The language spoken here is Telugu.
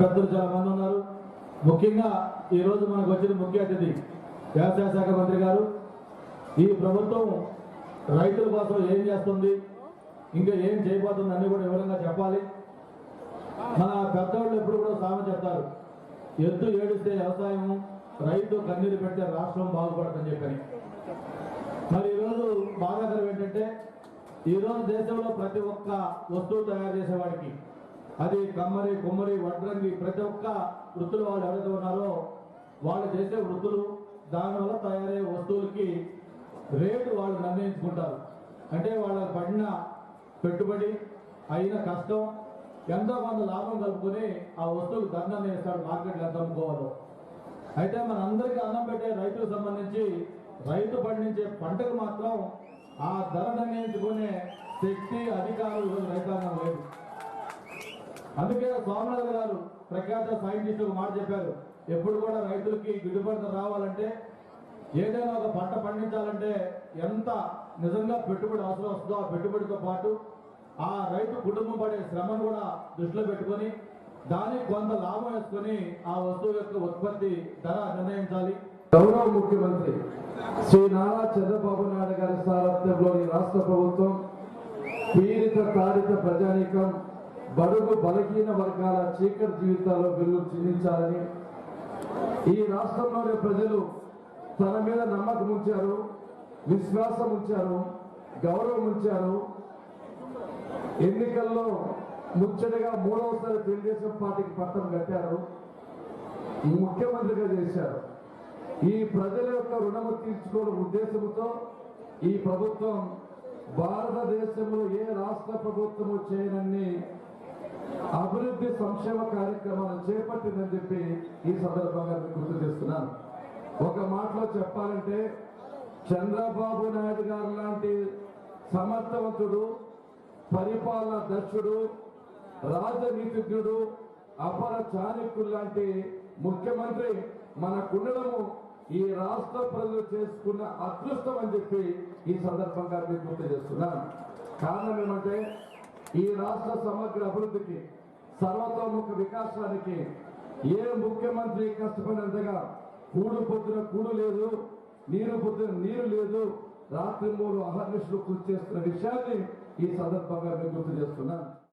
పెద్దలు చాలా మంది ఉన్నారు. ముఖ్యంగా ఈరోజు మనకు వచ్చిన ముఖ్య అతిథి వ్యవసాయ శాఖ మంత్రి గారు. ఈ ప్రభుత్వం రైతుల కోసం ఏం చేస్తుంది ఇంకా ఏం చేయబోతుంది అన్ని కూడా వివరంగా చెప్పాలి. మన పెద్దవాళ్ళు ఎప్పుడు కూడా సామె చెప్తారు ఎద్దు ఏడిస్తే వ్యవసాయం రైతు కన్నీరు పెడితే రాష్ట్రం బాగుపడుతుందని చెప్పని. మరి ఈరోజు బాధాకరం ఏంటంటే ఈరోజు దేశంలో ప్రతి ఒక్క వస్తువు తయారు చేసేవాడికి అది కమ్మరి కుమ్మరి వడ్రంగి ప్రతి ఒక్క వృత్తులు వాళ్ళు ఎవరైతే ఉన్నారో వాళ్ళు చేసే వృత్తులు దానివల్ల తయారయ్యే వస్తువులకి రేటు వాళ్ళు నిర్ణయించుకుంటారు. అంటే వాళ్ళకి పడిన పెట్టుబడి అయిన కష్టం ఎంతో కొంత లాభం కలుపుకొని ఆ వస్తువుకు దండం వేస్తాడు మార్కెట్లో ఎంత అమ్ముకోవాలో. అయితే మన అందరికీ అన్నం పెట్టే రైతులకు సంబంధించి రైతు పండించే పంటకు మాత్రం ఆ ధర నిర్ణయించుకునే శక్తి అధికారం ఈరోజు రైతాంగం లేదు. అందుకే స్వామినాథ్ గారు ప్రఖ్యాత సైంటిస్ట్ ఒక మాట చెప్పారు. ఎప్పుడు కూడా రైతులకి గిట్టుబాటు రావాలంటే ఏదైనా ఒక పంట పండించాలంటే ఎంత నిజంగా పెట్టుబడి అవసరం వస్తుందో ఆ పెట్టుబడితో పాటు ఆ రైతు కుటుంబం పడే శ్రమను కూడా దృష్టిలో పెట్టుకొని దానికి కొంత లాభం వేసుకొని ఆ వస్తువు యొక్క ఉత్పత్తి ధర నిర్ణయించాలి. గౌరవ ముఖ్యమంత్రి శ్రీ నారా చంద్రబాబు నాయుడు గారి సారథ్యంలోని రాష్ట్ర ప్రభుత్వం పీడిత తాడిత ప్రజానీకం బడుగు బలహీన వర్గాల చీకటి జీవితాల్లో వెలుగు చెందించాలని ఈ రాష్ట్రంలోని ప్రజలు తన మీద నమ్మకం ఉంచారు విశ్వాసం ఉంచారు గౌరవం ఉంచారు. ఎన్నికల్లో ముచ్చటగా మూడవసారి తెలుగుదేశం పార్టీకి పట్టం కట్టారు ముఖ్యమంత్రిగా చేశారు. ఈ ప్రజల యొక్క రుణము తీర్చుకోవడం ఉద్దేశంతో ఈ ప్రభుత్వం భారతదేశంలో ఏ రాష్ట్ర ప్రభుత్వము చేయనన్ని అభివృద్ధి సంక్షేమ కార్యక్రమాలు చేపట్టిందని చెప్పి ఈ సందర్భంగా గుర్తు చేస్తున్నాను. ఒక మాటలో చెప్పాలంటే చంద్రబాబు నాయుడు గారు లాంటి సమర్థవంతుడు పరిపాలన దక్షుడు రాజనీతిజ్ఞుడు అపర చాణక్యుడు లాంటి ముఖ్యమంత్రి మనకుండడము ఈ రాష్ట్ర ప్రజలు చేసుకున్న అదృష్టం అని చెప్పి ఈ సందర్భంగా మీకు గుర్తు చేస్తున్నాను. కారణం ఏమంటే ఈ రాష్ట్ర సమగ్ర అభివృద్ధికి సర్వతోముఖ వికాసానికి ఏ ముఖ్యమంత్రి కష్టపడినంతగా కూడు పొద్దున కూడు లేదు నీరు పొద్దున నీరు లేదు రాత్రి మూడు అహర్నిశలు కృషి చేస్తున్న విషయాన్ని ఈ సందర్భంగా మీకు గుర్తు చేస్తున్నాను.